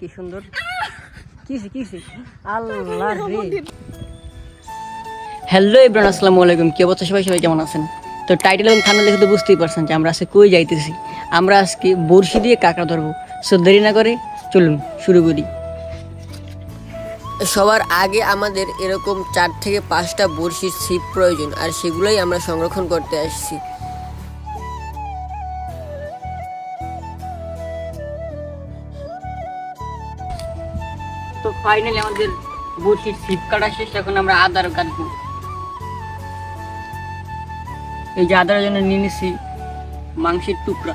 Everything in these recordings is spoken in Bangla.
কি সুন্দর। কিসে কিসে আল্লাহ রে। হ্যালো ইব্রান আসসালামু আলাইকুম। কি অবস্থা? সবাই সবাই কেমন আছেন? তো টাইটেল এবং থামনেল দেখে তো বুঝতেই পারছেন যে আমরা আজকে কই যাইতেছি। আমরা আজকে বড়শি দিয়ে কাঁকড়া ধরবো। সো দেরি না করে চলুন, শুরু করি। সবার আগে আমাদের এরকম চার থেকে পাঁচটা বড়শির ছিপ প্রয়োজন, আর সেগুলোই আমরা সংরক্ষণ করতে আসছি। ফাইনালি আমাদের বসির ছিপ কাটা শেষ, এখন আমরা আদার কাটবো এই যে আদার জন্য নিয়ে নিছি মাংসের টুকরা।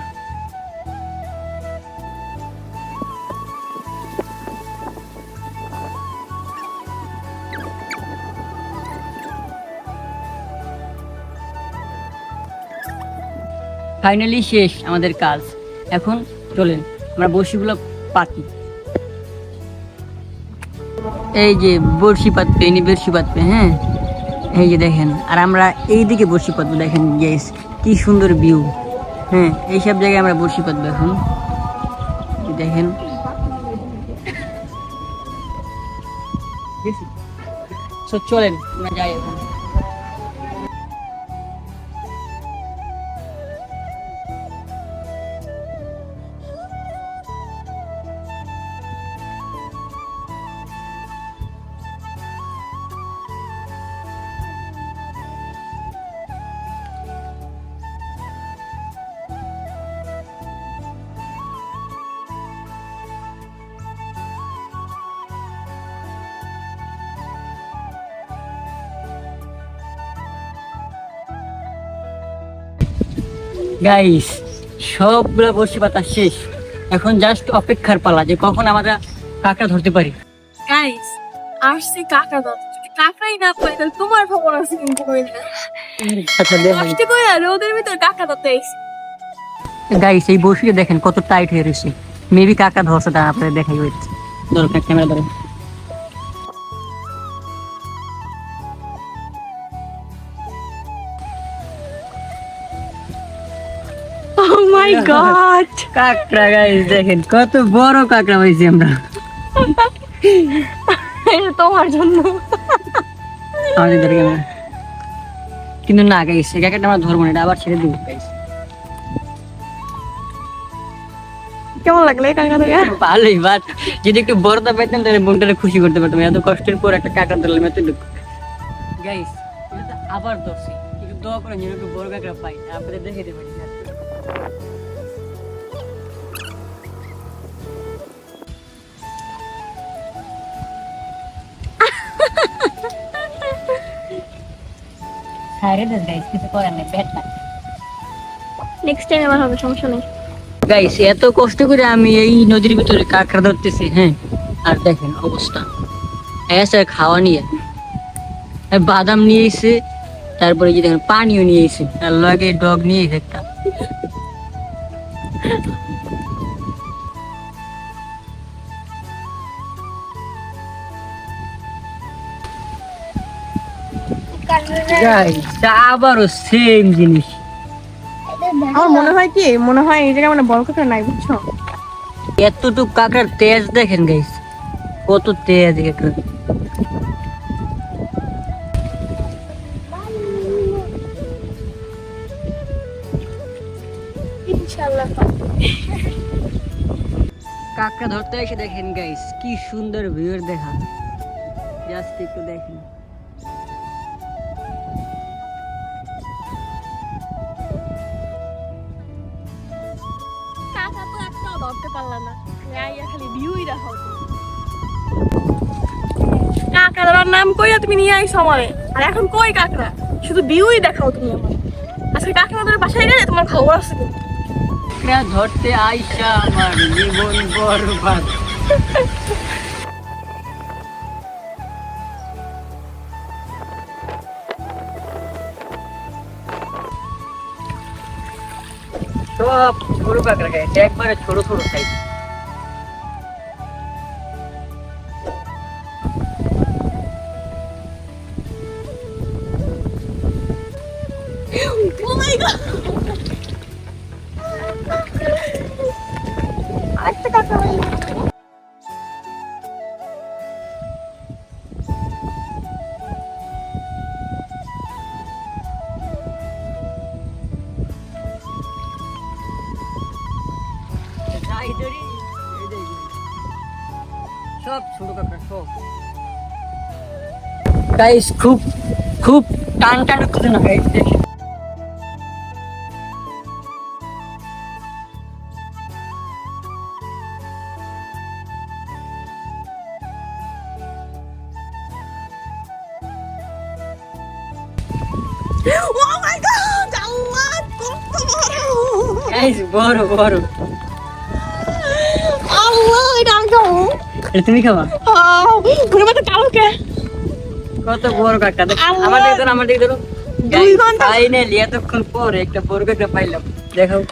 ফাইনালি শেষ আমাদের কাজ। এখন চলেন, আমরা বসিগুলো পাতি। এই যে বড়শি পাতবে ইনি বড়শি পাতবে হ্যাঁ এই যে দেখেন আর আমরা এই দিকে বড়শি পাতবো দেখেন গেস কি সুন্দর ভিউ হ্যাঁ এইসব জায়গায় আমরা বড়শি পাতবো এখন এই দেখেন So, চলেন আমরা যাই এখন গাইস সবগুলো বড়শি পাতা শেষ। এখন জাস্ট অপেক্ষার পালা যে কখন আমরা কাঁকড়া ধরতে পারি। গাইস আসছে কাকা কাকাই না পাই তাহলে তোমার খবর আছে কিন্তু আচ্ছা দেখেন কষ্ট করে আর ওদের ভিতর কাকা গাইস এই দেখেন কত টাইট হয়ে রয়েছে মেবি কাকা ধরছে তা আপনাদের দেখাই হচ্ছে দরকার ক্যামেরা ধরো। মাই গড কাঁকড়া গাইস দেখেন কত বড় কাঁকড়া পাইছি আমরা। তোমার জন্য। আমাদের ধরে ক্যামেরা কিন্তু না গাইস এই কাঁকড়াটা আমরা ধরবো না এটা আবার ছেড়ে দেবো গাইস কেমন লাগল এই কাকা থেকে ভালোই বাট যদি একটু বড়টা তাহলে খুশি করতে পারতাম এত কষ্টের পর একটা কাঁকড়া ধরলাম এত দুঃখ গাইস আবার ধরছি। একটু দোয়া করে যেন একটু বড় কাঁকড়া পাই আপনাদের দেখে দেবেন। হ্যাঁ গাইস কিছু করার নেই ব্যাট না নেক্সট টাইম আবার হবে সমস্যা নেই। গাইস এত কষ্ট করে আমি এই নদীর ভিতরে কাঁকড়া ধরতেছি হ্যাঁ? আর দেখেন অবস্থা। এসে খাওয়া নিয়ে। বাদাম নিয়ে এসে তারপরে যে দেখেন পানিও নিয়ে এসে আর লাগে ডগ নিয়ে এসে একটা। আবারও সেম জিনিস। আমার মনে হয় কি মনে হয় এই জায়গায় মানে বড় কাকা নাই বুঝছ? এতটুক কাঁকড়ার তেজ দেখেন গাইস কত তেজ কাঁকড়া ধরতে এসে দেখেন গাইস কি সুন্দর ভিউর দেখা। জাস্ট একটু দেখেন। একটা না। আইয়া খালি ভিউই রাখো। কাকা নাম কইয়া তুমি নিয়ে আইছো আমারে। আর এখন কই কাকড়া? শুধু ভিউই দেখাও তুমি আমার। আজকে কাকড়া ধরে বাসায় গেলে তোমার খবর আছে। কাঁকড়া ধরতে আইসা আমার জীবন বরবাদ। সব ছোট কাঁকড়া খাইছে একবারে ছোট ছোট খাইছে Oh my god! আরেকটা কাকা সব ছোট কাঁকড়া সব গাইস খুব খুব টান টান করতে না গাইস দেখেন ও মাই গড আল্লাহ কত বড় গাইস খাব এটা তুমি খাবা? ঘুরে মাথা কালো কে? কত বড় আল্লাহ। আমার দিকে ধরো আমার দিকে ধরো। দুই ঘন্টা- ফাইনালি এতক্ষণ পরে একটা বড় কাঁকড়া পাইলাম। দেখাও।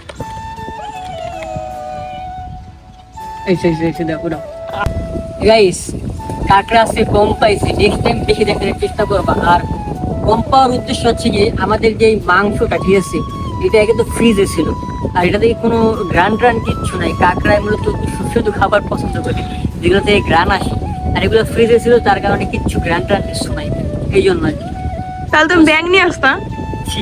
এই সেই সেই সেই দেখো গাইস কাঁকড়া আছে কম পাইছে। নেক্সট টাইম বেশি চেষ্টা করবা। আর কম পাওয়ার উদ্দেশ্য হচ্ছে যে আমাদের যে মাংসটা ঠিক আছে এটা কিন্তু ফ্রিজে ছিল। আর এটাতে কোনো গ্রান ট্রান কিচ্ছু নাই। কাঁকড়ায় মূলত সুস্বাদু খাবার পছন্দ করে যেগুলোতে গ্রান আসে। আর এগুলো ফ্রিজে ছিল তার কারণে কিচ্ছু গ্রান ট্রান কিচ্ছু নাই। এই জন্য আর কি। তাহলে তুমি ব্যাগ নিয়ে আসতা? ছি।